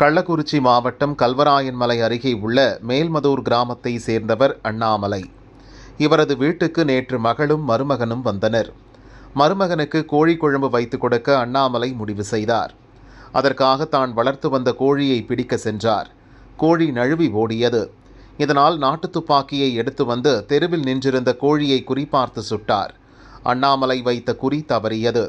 கள்ளக்குறிச்சி மாவட்டம் கல்வராயன்மலை அருகே உள்ள மேல்மதூர் கிராமத்தை சேர்ந்தவர் அண்ணாமலை. இவரது வீட்டுக்கு நேற்று மகளும் மருமகனும் வந்தனர். மருமகனுக்கு கோழி குழம்பு வைத்து கொடுக்க அண்ணாமலை முடிவு செய்தார். அதற்காக தான் வளர்த்து வந்த கோழியை பிடிக்க சென்றார். கோழி நழுவி ஓடியது. இதனால் நாட்டு துப்பாக்கியை எடுத்து வந்து தெருவில் நின்றிருந்த கோழியை குறிபார்த்து சுட்டார். அண்ணாமலை வைத்த குறி தவறியது.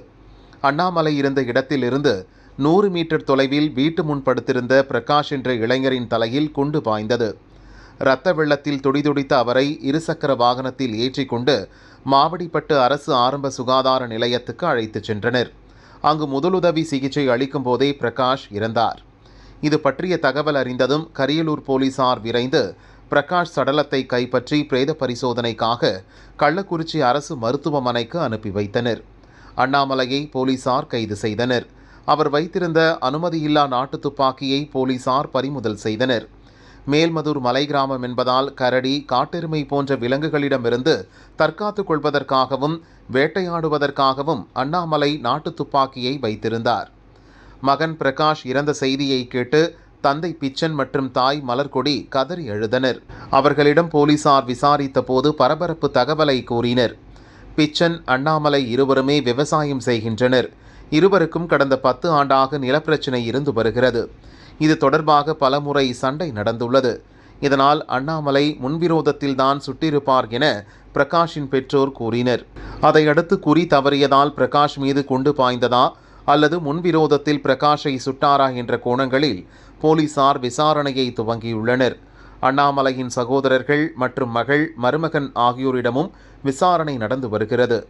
அண்ணாமலை இருந்த இடத்திலிருந்து நூறு மீட்டர் தொலைவில் வீட்டு முன் படுத்திருந்த பிரகாஷ் என்ற இளைஞரின் தலையில் குண்டு பாய்ந்தது. இரத்த வெள்ளத்தில் துடிதுடித்த அவரை இருசக்கர வாகனத்தில் ஏற்றிக்கொண்டு மாவடிப்பட்டு அரசு ஆரம்ப சுகாதார நிலையத்துக்கு அழைத்துச் சென்றனர். அங்கு முதலுதவி சிகிச்சை அளிக்கும் போதே பிரகாஷ் இறந்தார். இது பற்றிய தகவல் அறிந்ததும் கரியலூர் போலீசார் விரைந்து பிரகாஷ் சடலத்தை கைப்பற்றி பிரேத பரிசோதனைக்காக கள்ளக்குறிச்சி அரசு மருத்துவமனைக்கு அனுப்பி வைத்தனர். அண்ணாமலையை போலீசார் கைது செய்தனர். அவர் வைத்திருந்த அனுமதியில்லா நாட்டு துப்பாக்கியை போலீசார் பறிமுதல் செய்தனர். மேல்மதூர் மலை கிராமம் என்பதால் கரடி காட்டெருமை போன்ற விலங்குகளிடமிருந்து தற்காத்துக் கொள்வதற்காகவும் வேட்டையாடுவதற்காகவும் அண்ணாமலை நாட்டு துப்பாக்கியை வைத்திருந்தார். மகன் பிரகாஷ் இறந்த செய்தியை கேட்டு தந்தை பிச்சன் மற்றும் தாய் மலர்கொடி கதறி எழுதனர் அவர்களிடம் போலீசார் விசாரித்த போது பரபரப்பு தகவலை கூறினர். பிச்சன் அண்ணாமலை இருவருமே விவசாயம் செய்கின்றனர். இருவருக்கும் கடந்த பத்து ஆண்டாக நிலப்பிரச்சினை இருந்து வருகிறது. இது தொடர்பாக பலமுறை சண்டை நடந்துள்ளது. இதனால் அண்ணாமலை முன்விரோதத்தில்தான் சுட்டிருப்பார் என பிரகாஷின் பெற்றோர் கூறினர். அதையடுத்து குறி தவறியதால் பிரகாஷ் மீது கொண்டு பாய்ந்ததா அல்லது முன்விரோதத்தில் பிரகாஷை சுட்டாரா என்ற கோணங்களில் போலீசார் விசாரணையை துவங்கியுள்ளனர். அண்ணாமலையின் சகோதரர்கள் மற்றும் மகள் மருமகன் ஆகியோரிடமும் விசாரணை நடந்து வருகிறது.